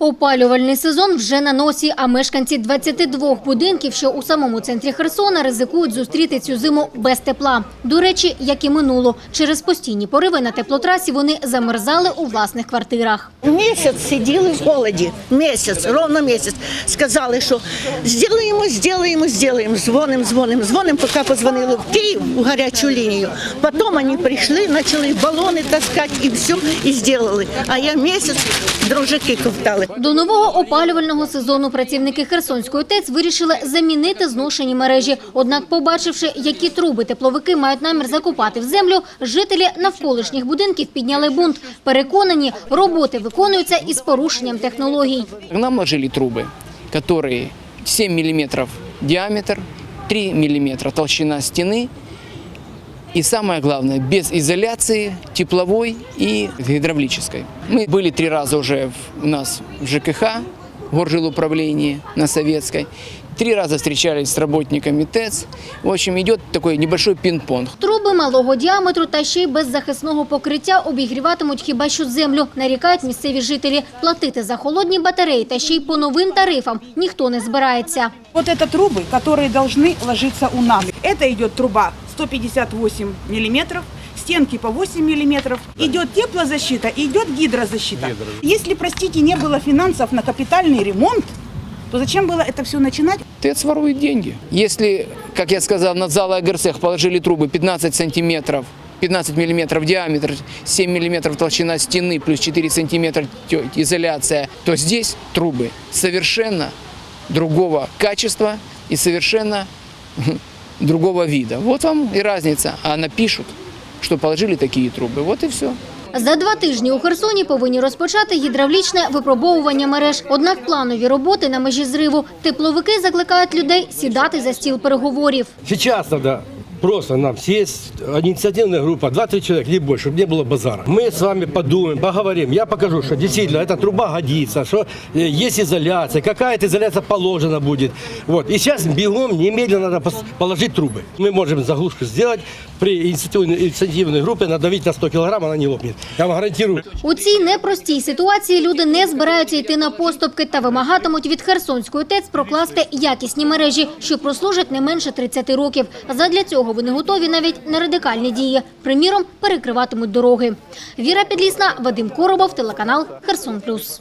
Опалювальний сезон вже на носі, а мешканці 22 будинків, що у самому центрі Херсона, ризикують зустріти цю зиму без тепла. До речі, як і минуло, через постійні пориви на теплотрасі вони замерзали у власних квартирах. Месяц сиділи в холоді. Месяць, ровно месяц. Сказали, що зробимо, зробимо, зробимо. Дзвоним, дзвоним, дзвоним, поки позвонили в Київ у гарячу лінію. Потім вони прийшли, почали балони таскати і все, і зробили. А я місяць дружики ковтали. До нового опалювального сезону працівники Херсонської ТЕЦ вирішили замінити зношені мережі. Однак, побачивши, які труби тепловики мають намір закопати в землю, жителі навколишніх будинків підняли бунт. Переконані, роботи виконуються із порушенням технологій. Нам ложили трубы, которые 7 миллиметров диаметр, 3 миллиметра толщина стены. И самое главное, без изоляции тепловой и гидравлической. Мы были три раза уже в- у нас в ЖКХ, горжилуправлении на Советской. Три раза встречались с работниками ТЭЦ. В общем, идет такой небольшой пинг-понг. Труби малого діаметру та ще й без захисного покриття обігріватимуть хіба що землю, нарікають місцеві жителі. Платити за холодні батареї та ще й по новим тарифам ніхто не збирається. Вот это трубы, которые должны ложиться у нас. Это идет труба 158 миллиметров, стенки по 8 миллиметров. Идет теплозащита и идет гидрозащита. Если, простите, не было финансов на капитальный ремонт, то зачем было это все начинать? ТЭЦ ворует деньги. Если, как я сказал, на зал АГРСЕХ положили трубы 15 сантиметров, 15 миллиметров диаметр, 7 миллиметров толщина стены, плюс 4 сантиметра изоляция, то здесь трубы совершенно другого качества и совершенно другого вида. Вот вам и разница. А напишут, что положили такие трубы. Вот и все. За два тижні у Херсоні повинні розпочати гідравлічне випробовування мереж. Однак планові роботи на межі зриву. Тепловики закликають людей сідати за стіл переговорів. Зараз надо просто нам сесть, инициативная группа, 2-3 человека, не больше, чтобы не было базара. Мы с вами подумаем, поговорим. Я покажу, что действительно эта труба годится, что э, есть изоляция, какая-то изоляция положена будет. Вот. И сейчас бегом, немедленно надо пос- положить трубы. Мы можем заглушку сделать, при инициативной, инициативной группе надавить на 100 килограмм, она не лопнет. Я вам гарантирую. У цій непростій ситуації люди не збираються йти на поступки та вимагатимуть від Херсонської ТЕЦ прокласти якісні мережі, що прослужать не менше 30 років. Задля цього вони готові навіть на радикальні дії. Приміром, перекриватимуть дороги. Віра Підлісна, Вадим Коробов, телеканал Херсон Плюс.